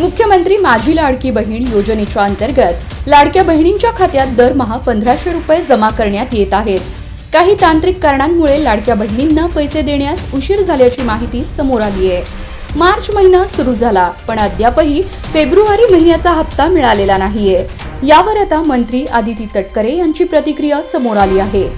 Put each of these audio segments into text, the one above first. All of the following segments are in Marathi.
मुख्यमंत्री माझी लाडकी बहीण योजनेच्या अंतर्गत लाडक्या बहिणींच्या खात्यात दरमहा पंधराशे रुपये जमा करण्यात येत आहेत. काही तांत्रिक कारणांमुळे लाडक्या बहिणींना पैसे देण्यास उशीर झाल्याची माहिती समोर आली आहे. मार्च महिना सुरू झाला पण अद्यापही फेब्रुवारी महिन्याचा हप्ता मिळालेला नाहीये. यावर आता मंत्री आदिती तटकरे यांची प्रतिक्रिया समोर आली आहे.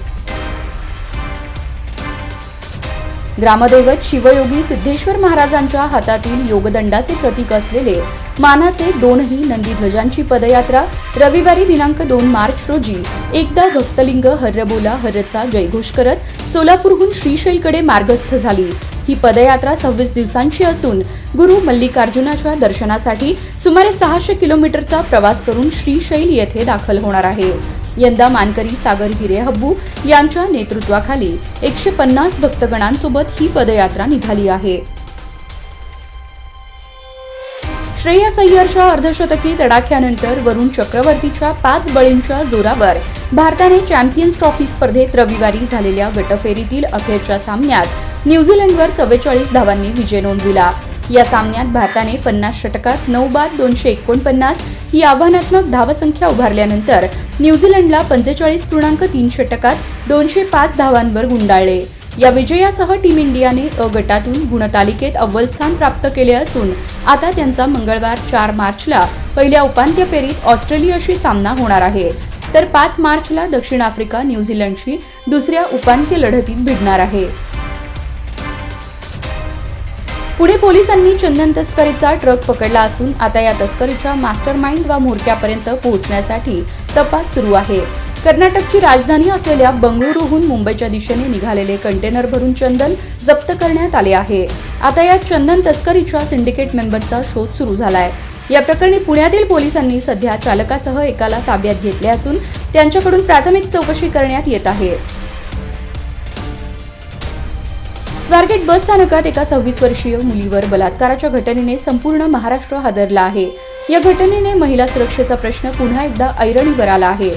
ग्रामदैवत शिवयोगी सिद्धेश्वर महाराजांच्या हातातील योगदंडाचे प्रतीक असलेले मानाचे दोनही नंदीध्वजांची पदयात्रा रविवारी दिनांक दोन मार्च रोजी एकदा भक्तलिंग हर्रबोला हर्रचा जयघोष करत सोलापूरहून श्रीशैलकडे मार्गस्थ झाली. ही पदयात्रा सव्वीस दिवसांची असून गुरु मल्लिकार्जुनाच्या दर्शनासाठी सुमारे सहाशे किलोमीटरचा प्रवास करून श्रीशैल येथे दाखल होणार आहे. यंदा मानकरी सागर हिरेहब्बू यांच्या नेतृत्वाखाली एकशे पन्नास भक्तगणांसोबत ही पदयात्रा निघाली आहे. श्रेयस अय्यरच्या अर्धशतकी लडाख्यानंतर वरुण चक्रवर्तीच्या पाच बळींच्या जोरावर भारताने चॅम्पियन्स ट्रॉफी स्पर्धेत रविवारी झालेल्या गटफेरीतील अखेरच्या सामन्यात न्यूझीलंडवर चव्वेचाळीस धावांनी विजय नोंदविला. या सामन्यात भारताने पन्नास षटकात नऊ बाद दोनशे एकोणपन्नास ही आव्हानात्मक धावसंख्या उभारल्यानंतर न्यूझीलंडला पंचेचाळीस पूर्णांक तीन षटकात दोनशे पाच धावांवर गुंडाळले. या विजयासह टीम इंडियाने अ गटातून गुणतालिकेत अव्वल स्थान प्राप्त केले असून आता त्यांचा मंगळवार चार मार्चला पहिल्या उपांत्य फेरीत ऑस्ट्रेलियाशी सामना होणार आहे. तर पाच मार्चला दक्षिण आफ्रिका न्यूझीलंडशी दुसऱ्या उपांत्य लढतीत भिडणार आहे. पुणे पोलिसांनी चंदन तस्करीचा ट्रक पकडला असून आता या तस्करीच्या मास्टर माइंड वा म्होरक्यापर्यंत पोहोचण्यासाठी तपास सुरू आहे. कर्नाटकची राजधानी असलेल्या बंगळुरूहून मुंबईच्या दिशेने निघालेले कंटेनर भरून चंदन जप्त करण्यात आले आहे. आता या चंदन तस्करीच्या सिंडिकेट मेंबरचा शोध सुरू झालाय. या प्रकरणी पुण्यातील पोलिसांनी सध्या चालकासह एकाला ताब्यात घेतले असून त्यांच्याकडून प्राथमिक चौकशी करण्यात येत आहे. स्वारगेट बस स्थानकात एका सव्वीस वर्षीय मुलीवर बलात्काराच्या घटनेने संपूर्ण महाराष्ट्र हादरला आहे. या घटनेने महिला सुरक्षेचा प्रश्न पुन्हा एकदा ऐरणीवर आला आहे.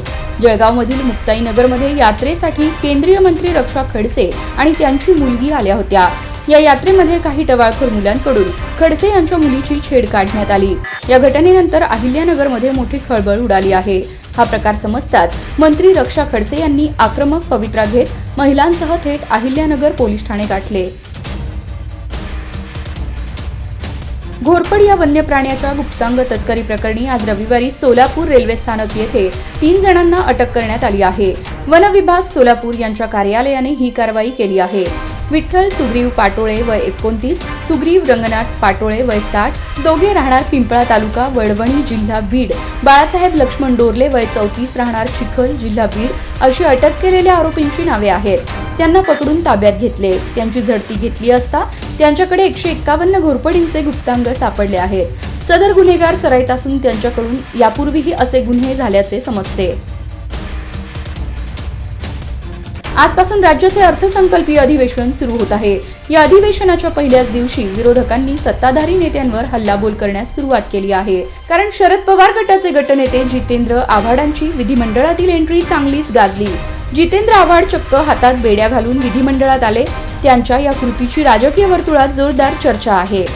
जळगावमधील मुक्ताईनगरमध्ये यात्रेसाठी केंद्रीय मंत्री रक्षा खडसे आणि त्यांची मुलगी आल्या होत्या. या यात्रेमध्ये काही टवाळखोर मुलांकडून खडसे यांच्या मुलीची छेड काढण्यात आली. या घटनेनंतर अहिल्यानगरमध्ये मोठी खळबळ उडाली आहे. हा प्रकार समजताच मंत्री रक्षा खडसे यांनी आक्रमक पवित्रा घेत महिलांसह थेट अहिल्यानगर पोलीस ठाणे गाठले. घोरपड या वन्य प्राण्याच्या गुप्तांग तस्करी प्रकरणी आज रविवारी सोलापूर रेल्वे स्थानक येथे तीन जणांना अटक करण्यात आली आहे. वन विभाग सोलापूर यांच्या कार्यालयाने ही कारवाई केली आहे. विठ्ठल सुग्रीव पाटोळे वय एकोणतीस सुग्रीव रंगनाथ पाटोळे वय साठ दोघे राहणार पिंपळा तालुका वडवणी जिल्हा बीड. बाळासाहेब लक्ष्मण डोरले वय चौतीस राहणार चिखल जिल्हा बीड अशी अटक केलेल्या आरोपींची नावे आहेत. त्यांना पकडून ताब्यात घेतले. त्यांची झडती घेतली असता त्यांच्याकडे एकशे एक्कावन्न घोरपडींचे गुप्तांग सापडले आहेत. सदर गुन्हेगार सराईत असून त्यांच्याकडून यापूर्वीही असे गुन्हे झाल्याचे समजते. आजपासून राज्याचे अर्थसंकल्पीय अधिवेशन सुरू होत आहे. या अधिवेशनाच्या पहिल्याच दिवशी विरोधकांनी सत्ताधारी नेत्यांवर हल्लाबोल करण्यास सुरुवात केली आहे. कारण शरद पवार गटाचे गटनेते जितेंद्र आव्हाडांची विधिमंडळातील एंट्री चांगलीच गाजली. जितेंद्र आव्हाड चक्क हातात बेड्या घालून विधिमंडळात आले. त्यांच्या या कृतीची राजकीय वर्तुळात जोरदार चर्चा आहे.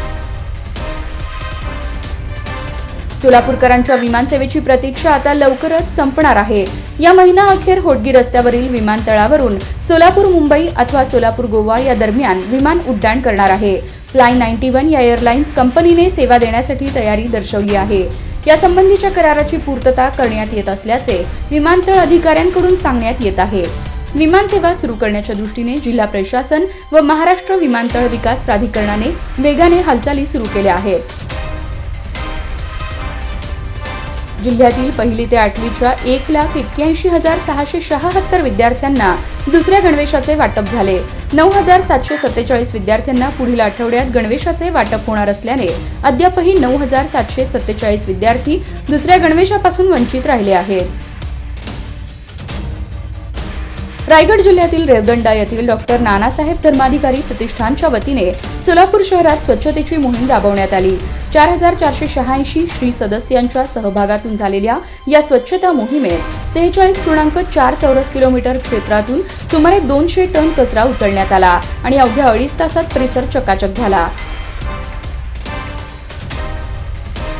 सोलापूरकरांच्या विमानसेवेची प्रतीक्षा आता लवकरच संपणार आहे. या महिना अखेर होडगी रस्त्यावरील विमानतळावरून सोलापूर मुंबई अथवा सोलापूर गोवा या दरम्यान विमान उड्डाण करणार आहे. फ्लाय नाईन्टी वन या एअरलाइन्स कंपनीने सेवा देण्यासाठी तयारी दर्शवली आहे. यासंबंधीच्या कराराची पूर्तता करण्यात येत असल्याचे विमानतळ अधिकाऱ्यांकडून सांगण्यात येत आहे. विमानसेवा सुरू करण्याच्या दृष्टीने जिल्हा प्रशासन व महाराष्ट्र विमानतळ विकास प्राधिकरणाने वेगाने हालचाली सुरू केल्या आहेत. जिल्ह्यातील पहिली ते आठवीच्या एक लाख एक्क्याऐंशी हजार सहाशे शहात्तर विद्यार्थ्यांना दुसऱ्या गणवेशाचे वाटप झाले. नऊ हजार सातशे सत्तेचाळीस विद्यार्थ्यांना पुढील आठवड्यात गणवेशाचे वाटप होणार असल्याने अद्यापही नऊ हजार सातशे सत्तेचाळीस विद्यार्थी दुसऱ्या गणवेशापासून वंचित राहिले आहेत. रायगड जिल्ह्यातील रेवदंडा येथील डॉक्टर नानासाहेब धर्माधिकारी प्रतिष्ठानच्या वतीने सोलापूर शहरात स्वच्छतेची मोहीम राबवण्यात आली. चार हजार चारशे शहाऐंशी श्री सदस्यांच्या सहभागातून झालेल्या या स्वच्छता मोहिमेत सेहेचाळीस पूर्णांक चार चौरस किलोमीटर क्षेत्रातून सुमारे दोनशे टन कचरा उचलण्यात आला आणि अवघ्या अडीच तासात परिसर चकाचक झाला.